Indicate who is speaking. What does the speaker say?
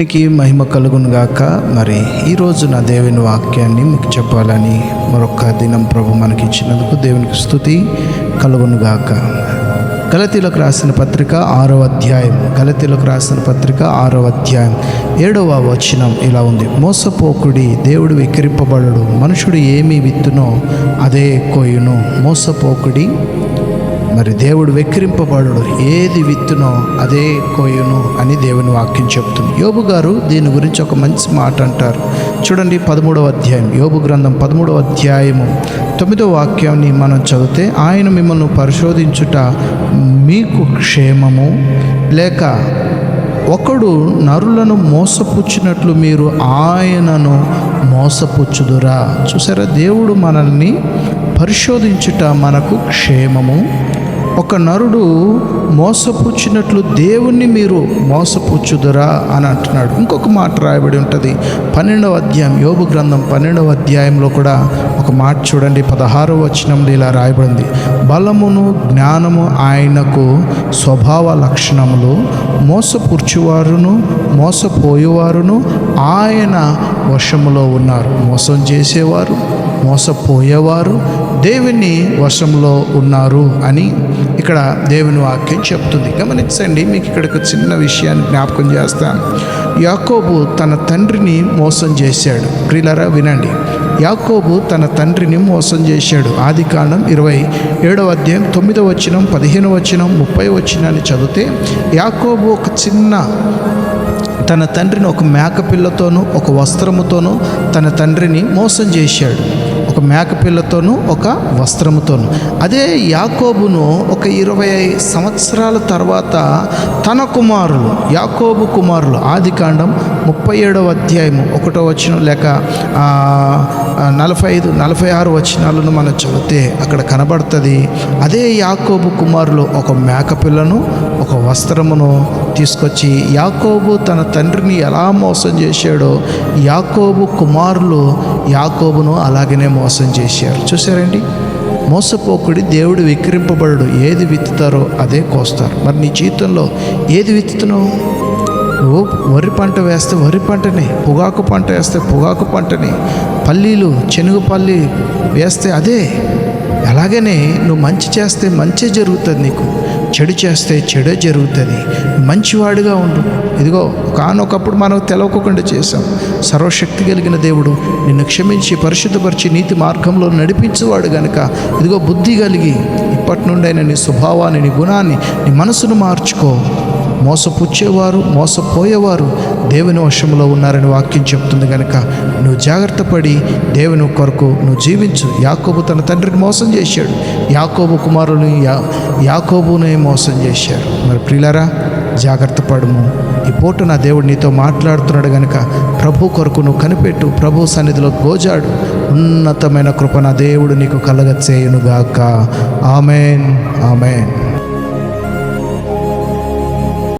Speaker 1: దేవునికి మహిమ కలుగును గాక. మరి ఈరోజు నా దేవుని వాక్యాన్ని మీకు చెప్పాలని మరొక దినం ప్రభు మనకి ఇచ్చినందుకు దేవునికి స్థుతి కలుగును గాక. గలతీలకు రాసిన పత్రిక ఆరో అధ్యాయం. గలతీలకు రాసిన పత్రిక ఆరో అధ్యాయం. ఏడవ వచనం ఇలా ఉంది. మోసపోకుడి దేవుడు విక్రింపబడడు మనుషుడు ఏమి విత్తునో అదే కోయును మోసపోకుడి మరి దేవుడు వెక్కిరింపబడు ఏది విత్తునో అదే కోయును అని దేవుని వాక్యం చెప్తుంది. యోబు గారు దీని గురించి ఒక మంచి మాట అంటారు. చూడండి పదమూడవ అధ్యాయం. యోబు గ్రంథం పదమూడవ అధ్యాయము. తొమ్మిదవ వాక్యాన్ని మనం చదివితే ఆయన మిమ్మల్ని పరిశోధించుట మీకు క్షేమము? లేక ఒకడు నరులను మోసపుచ్చినట్లు మీరు ఆయనను మోసపుచ్చుదురా? చూసారా? దేవుడు మనల్ని పరిశోధించుట మనకు క్షేమము? ఒక నరుడు మోసపుచ్చినట్లు దేవుణ్ణి మీరు మోసపుచ్చుదురా అని అంటున్నాడు. ఇంకొక మాట రాయబడి ఉంటుంది. పన్నెండవ అధ్యాయం యోగు గ్రంథం పన్నెండవ అధ్యాయంలో కూడా ఒక మాట చూడండి. పదహారవ వచనంలో ఇలా రాయబడింది. బలమును జ్ఞానము ఆయనకు స్వభావ లక్షణములు. మోసపుర్చువారును మోసపోయేవారును ఆయన వశములో ఉన్నారు. మోసం చేసేవారు మోసపోయేవారు దేవుని వశంలో ఉన్నారు అని ఇక్కడ దేవుని వాక్యం చెప్తుంది. గమనించండి మీకు ఇక్కడ ఒక చిన్న విషయాన్ని జ్ఞాపకం చేస్తాను. యాకోబు తన తండ్రిని మోసం చేశాడు. ప్రిలరా వినండి. యాకోబు తన తండ్రిని మోసం చేశాడు. ఆది కాండం ఇరవై ఏడవ అధ్యాయం తొమ్మిదవ వచనం పదిహేను వచనం ముప్పై వచనాన్ని చదివితే యాకోబు ఒక చిన్న తన తండ్రిని ఒక మేకపిల్లతోనూ ఒక వస్త్రముతోనూ తన తండ్రిని మోసం చేశాడు. ఒక మేకపిల్లతోనూ ఒక వస్త్రముతోను. అదే యాకోబును ఒక ఇరవై సంవత్సరాల తర్వాత తన కుమారులు యాకోబు కుమారులు ఆది కాండం ముప్పై ఏడవ అధ్యాయము ఒకటో వచనం లేక నలభై ఐదు నలభై ఆరు వచనాలను మనం చదివితే అక్కడ కనబడుతుంది. అదే యాకోబు కుమారులు ఒక మేకపిల్లను ఒక వస్త్రమును తీసుకొచ్చి యాకోబు తన తండ్రిని ఎలా మోసం చేశాడో యాకోబు కుమారులు యాకోబును అలాగనే మోసం చేశారు. చూసారండి మోసపోకుడి దేవుడు విక్రింపబడడు. ఏది విత్తుతారో అదే కోస్తారు. మరి నీ జీవితంలో ఏది విత్తుతున్నావు? నువ్వు వరి పంట వేస్తే వరి పంటని పొగాకు పంట వేస్తే పొగాకు పంటని పల్లీలు చెనుగు పల్లి వేస్తే అదే. అలాగనే నువ్వు మంచి చేస్తే మంచి జరుగుతుంది నీకు. చెడు చేస్తే చెడే జరుగుతుంది. మంచివాడుగా ఉండు. ఇదిగో కానొకప్పుడు మనం తెలవకుండా చేశాం. సర్వశక్తి కలిగిన దేవుడు నిన్ను క్షమించి పరిశుద్ధపరిచి నీతి మార్గంలో నడిపించేవాడు గనుక. ఇదిగో బుద్ధి కలిగి ఇప్పటి నుండైనా నీ స్వభావాన్ని నీ గుణాన్ని నీ మనసును మార్చుకో. మోసపుచ్చేవారు మోసపోయేవారు దేవుని వశంలో ఉన్నారని వాక్యం చెప్తుంది కనుక నువ్వు జాగ్రత్త పడి దేవుని కొరకు నువ్వు జీవించు. యాకోబు తన తండ్రిని మోసం చేశాడు. యాకోబు కుమారుని యా యాకోబునే మోసం చేశాడు. మరి ప్రిలరా జాగ్రత్త పడము. ఈ పూట నా దేవుడు నీతో మాట్లాడుతున్నాడు గనుక ప్రభు కొరకు నువ్వు కనిపెట్టు. ప్రభు సన్నిధిలో గోజాడు. ఉన్నతమైన కృప నా దేవుడు నీకు కలగ చేయునుగాక ఆమెన్. ఆమెన్.